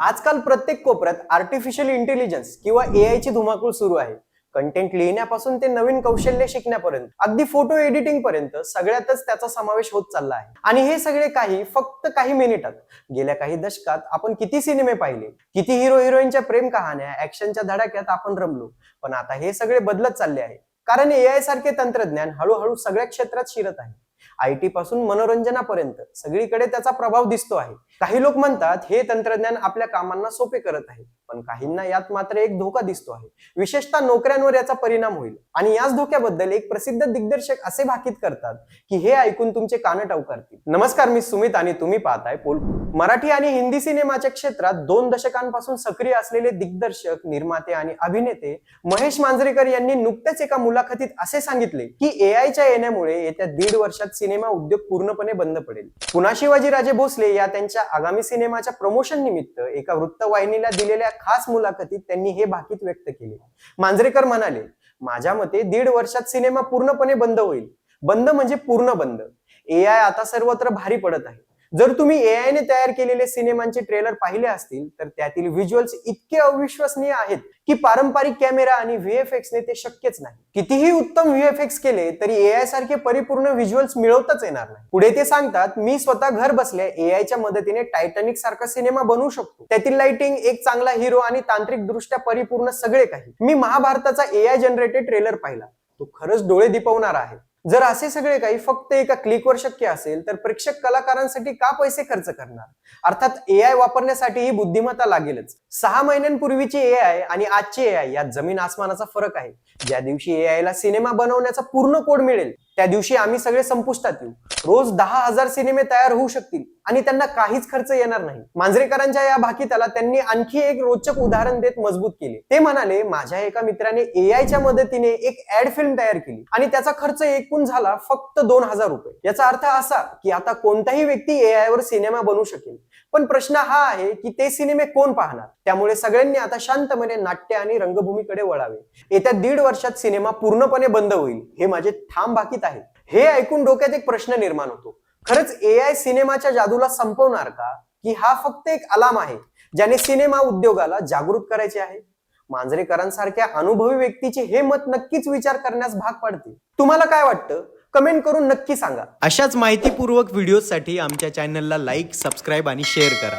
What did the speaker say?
आजकाल प्रत्येक कोपऱ्यात आर्टिफिशियल इंटेलिजन्स किंवा ए ची धुमाकूळ सुरू आहे. कंटेंट लिहिण्यापासून ते नवीन कौशल्य शिकण्यापर्यंत अगदी फोटो एडिटिंग पर्यंत सगळ्यातच त्याचा समावेश होत चालला आहे. आणि हे सगळे काही फक्त काही मिनिटात. गेल्या काही दशकात आपण किती सिनेमे पाहिले किती हिरो हिरोईनच्या प्रेम कहाण्या ऍक्शनच्या धडाक्यात आपण रमलो. पण आता हे सगळे बदलत चालले आहे. कारण ए आय सारखे तंत्रज्ञान हळूहळू सगळ्या क्षेत्रात शिरत आहे. आय टी पासून मनोरंजनापर्यंत. सगळीकडे त्याचा प्रभाव दिसतो आहे. काही लोक म्हणतात हे तंत्रज्ञान आपल्या कामांना सोपे करत आहे. पण काहींना यात मात्र एक धोका दिसतो आहे. विशेषतः नोकऱ्यांवर याचा परिणाम होईल. आणि याच धोक्याबद्दल एक प्रसिद्ध दिग्दर्शक असे भाकीत करतात की हे ऐकून तुमचे कान करतील. नमस्कार मी सुमित आणि तुम्ही पाहताय पोल मराठी आणि हिंदी सिनेमाच्या क्षेत्रात दोन दशकांपासून सक्रिय असलेले दिग्दर्शक निर्माते आणि अभिनेते महेश मांजरेकर यांनी नुकत्याच एका मुलाखतीत असे सांगितले की एआयच्या येण्यामुळे येत्या दीड वर्षात सिनेमा उद्योग पूर्णपणे बंद पडेल. पुन्हा शिवाजीराजे भोसले या त्यांच्या आगामी सिनेमाच्या प्रमोशन निमित्त एका वृत्तवाहिनीला दिलेल्या खास मुलाखतीत त्यांनी हे भाकीत व्यक्त केले. मांजरेकर म्हणाले माझ्या मते दीड वर्षात सिनेमा पूर्णपणे बंद होईल. बंद म्हणजे पूर्ण बंद. ए आय आता सर्वत्र भारी पडत आहे. जर तुम्ही एआय ने तयार केलेले सिनेमांचे ट्रेलर पाहिले असतील तर त्यातील व्हिज्युअल्स इतके अविश्वसनीय आहेत की पारंपरिक कॅमेरा आणि व्हीएफएक्सने ते शक्यच नाही. कितीही उत्तम व्हीएफएक्स केले तरी एआय सारखे परिपूर्ण व्हिज्युअल्स मिळवताच येणार नाही. पुढे ते सांगतात मी स्वतः घर बसल्या एआय च्या मदतीने टायटॅनिक सारखा सिनेमा बनवू शकतो. त्यातील लाइटिंग एक चांगला हिरो आणि तांत्रिक दृष्ट्या परिपूर्ण सगळे काही. मी महाभारताचा एआय जनरेटेड ट्रेलर पाहिला. तो खरंच डोळे दिपवणार आहे. जर असे सगळे काही फक्त एका क्लिकवर शक्य असेल तर प्रेक्षक कलाकारांसाठी का पैसे खर्च करणार? अर्थात ए आय वापरण्यासाठी ही बुद्धिमत्ता लागेलच. सहा महिन्यांपूर्वीची ए आय आणि आजची ए आय यात जमीन आसमानाचा फरक आहे. ज्या दिवशी ए आय ला सिनेमा बनवण्याचा पूर्ण कोड मिळेल त्या दिवशी आम्ही सगळे संपुष्टात येऊ. रोज दहा हजार सिनेमे तयार होऊ शकतील. आणि त्यांना काहीच खर्च येणार नाही. मांजरेकरांच्या या भाकीताला त्यांनी आणखी एक रोचक उदाहरण देत मजबूत केले. ते म्हणाले माझ्या एका मित्राने एआय च्या मदतीने एक ऍड फिल्म तयार केली आणि त्याचा खर्च एकूण झाला फक्त दोन हजार रुपये. याचा अर्थ असा की आता कोणताही व्यक्ती एआय वर सिनेमा बनवू शकेल. पण प्रश्न हा आहे की ते सिनेमे कोण पाहणार? त्यामुळे सगळ्यांनी आता शांतपणे नाट्य आणि रंगभूमीकडे वळावे. येत्या दीड वर्षात सिनेमा पूर्णपणे बंद होईल हे माझे ठाम भाकीत आहे हे ऐकून डोक्यात एक प्रश्न निर्माण होतो. खरंच ए आय सिनेमाच्या जादूला संपवणार का? की हा फक्त एक अलाम आहे ज्याने सिनेमा उद्योगाला जागृत करायचे आहे? मांजरेकरांसारख्या अनुभवी व्यक्तीचे हे मत नक्कीच विचार करण्यास भाग पाडते तुम्हाला काय वाटतं? कमेंट करून नक्की सांगा. अशाच माहितीपूर्वक व्हिडिओसाठी आमच्या चॅनलला लाईक सबस्क्राईब आणि शेअर करा.